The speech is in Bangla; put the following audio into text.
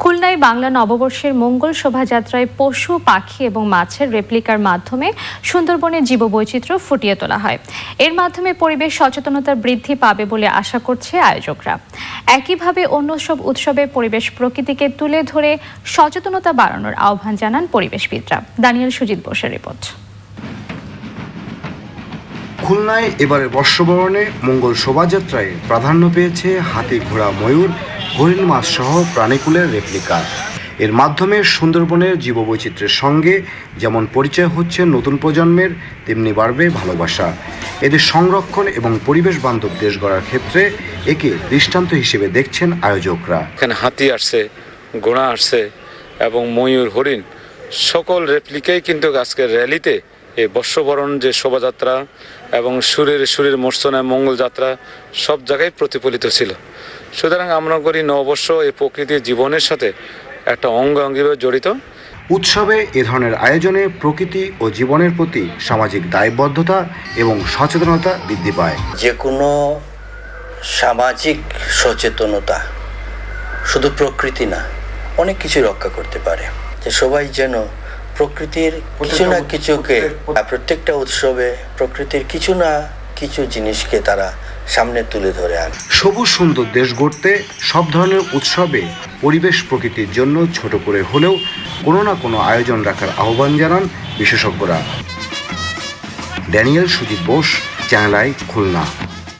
খুলনায় বাংলা নববর্ষের মঙ্গল শোভাযাত্রায় পশু, পাখি এবং মাছের রেপ্লিকার মাধ্যমে সুন্দরবনের জীববৈচিত্র্য ফুটিয়ে তোলা হয়। এর মাধ্যমে পরিবেশ সচেতনতা বৃদ্ধি পাবে বলে আশা করছে আয়োজকরা। একইভাবে অন্য সব উৎসবে পরিবেশ প্রকৃতিকে তুলে ধরে সচেতনতা বাড়ানোর আহ্বান জানান পরিবেশবিদরা। দানিয়েল সুজিত বোসের রিপোর্ট। খুলনায় এবারে বর্ষবরণে মঙ্গল শোভাযাত্রায় প্রাধান্য পেয়েছে হাতি ঘোড়া ময়ূর হরিণ মাছ সহ প্রাণীকুলের রেপ্লিকা। এর মাধ্যমে সুন্দরবনের জীববৈচিত্র্যের সঙ্গে যেমন পরিচয় হচ্ছে নতুন প্রজন্মের, তেমনি বাড়বে ভালোবাসা। এদের সংরক্ষণ এবং পরিবেশ বান্ধব দেশ গড়ার ক্ষেত্রে একে দৃষ্টান্ত হিসেবে দেখছেন আয়োজকরা। এখানে হাতি আসছে, ঘোড়া আসছে এবং ময়ূর, হরিণ সকল রেপ্লিকেই কিন্তু আজকের র্যালিতে এই বর্ষবরণ যে শোভাযাত্রা এবং সুরের সুরের মর্সনা মঙ্গল যাত্রা সব জায়গায় প্রতিফলিত ছিল। সুতরাং আমরা করি নববর্ষ এই প্রকৃতির জীবনের সাথে একটা অঙ্গ অঙ্গিভাবে জড়িত। উৎসবে এ ধরনের আয়োজনে প্রকৃতি ও জীবনের প্রতি সামাজিক দায়বদ্ধতা এবং সচেতনতা বৃদ্ধি পায়। যে কোনো সামাজিক সচেতনতা শুধু প্রকৃতি না অনেক কিছু রক্ষা করতে পারে। সবাই যেন প্রকৃতির কিছু না কিছুকে প্রত্যেকটা উৎসবে প্রকৃতির কিছু না কিছু জিনিসকে তারা সামনে তুলে ধরে আনে। সবুজ সুন্দর দেশ গড়তে সব ধরনের উৎসবে পরিবেশ প্রকৃতির জন্য ছোট করে হলেও কোনো না কোনো আয়োজন রাখার আহ্বান জানান বিশেষজ্ঞরা। Daniel Sujit Bose channel I Khulna.